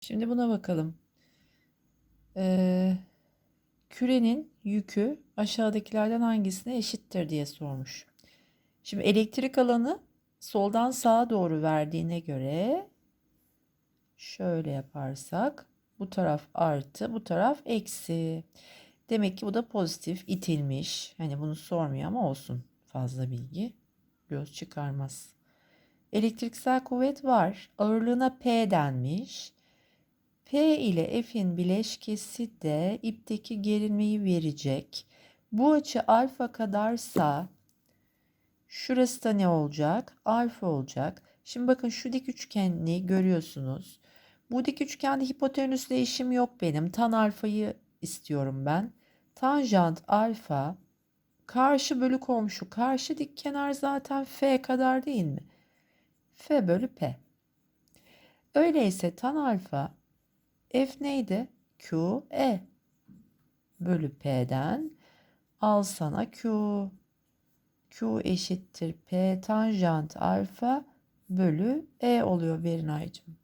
Şimdi buna bakalım. Ee, kürenin yükü aşağıdakilerden hangisine eşittir diye sormuş. Şimdi elektrik alanı soldan sağa doğru verdiğine göre şöyle yaparsak bu taraf artı bu taraf eksi. Demek ki bu da pozitif itilmiş. Hani bunu sormuyor ama olsun fazla bilgi. Göz çıkarmaz. Elektriksel kuvvet var. Ağırlığına P denmiş. P ile F'in bileşkesi de ipteki gerilmeyi verecek. Bu açı alfa kadarsa şurası da ne olacak? Alfa olacak. Şimdi bakın şu dik üçgeni görüyorsunuz. Bu dik üçgende hipotenüs değişim yok benim. Tan alfayı istiyorum ben. Tanjant alfa karşı bölü komşu. Karşı dik kenar zaten F kadar değil mi? F bölü P. Öyleyse tan alfa F neydi? Q E bölü P'den al sana Q. Q eşittir P tanjant alfa bölü E oluyor Berinaycığım.